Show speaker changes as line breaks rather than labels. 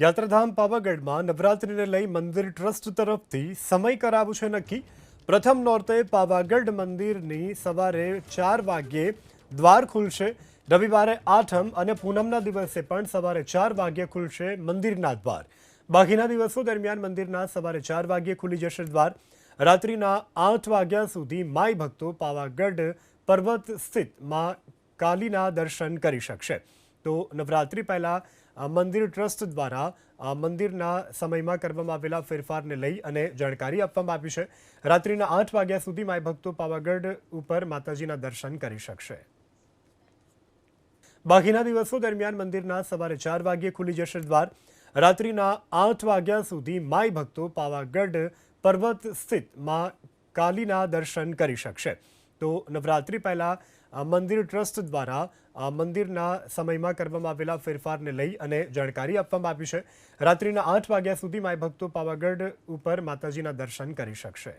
યાત્રાધામ પાવાગઢમાં નવરાત્રિને લઈ મંદિર ટ્રસ્ટ તરફથી સમય કરાવ્યું છે નક્કી. પ્રથમ નોરતે પાવાગઢ મંદિરની સવારે ચાર વાગ્યે દ્વાર ખુલશે. રવિવારે આઠમ અને પૂનમના દિવસે પણ સવારે ચાર વાગ્યે ખુલશે મંદિરના દ્વાર. બાકીના દિવસો દરમિયાન મંદિરના સવારે ચાર વાગ્યે ખુલી જશે દ્વાર. રાત્રિના આઠ વાગ્યા સુધી માય ભક્તો પાવાગઢ પર્વત સ્થિતમાં કાલીના દર્શન કરી શકશે. તો નવરાત્રિ પહેલા મંદિર ટ્રસ્ટ દ્વારા મંદિરના સમયમાં કરવામાં આવેલા ફેરફારને લઈ અને જાણકારી આપવામાં આવી છે. રાત્રિના આઠ વાગ્યા સુધી માય ભક્તો પાવાગઢ ઉપર માતાજીના દર્શન કરી શકશે. બાકીના દિવસો દરમિયાન મંદિરના સવારે ચાર વાગ્યે ખુલી જશે દ્વાર. રાત્રિના આઠ વાગ્યા સુધી માય ભક્તો પાવાગઢ પર્વત સ્થિતમાં કાલીના દર્શન કરી શકશે. તો નવરાત્રિ પહેલા મંદિર ટ્રસ્ટ દ્વારા મંદિરના સમયમાં કરવામાં આવેલા ફેરફારને લઈ અને જાણકારી આપવામાં આવી છે. રાત્રિના આઠ વાગ્યા સુધી માય ભક્તો પાવાગઢ ઉપર માતાજીના દર્શન કરી શકશે.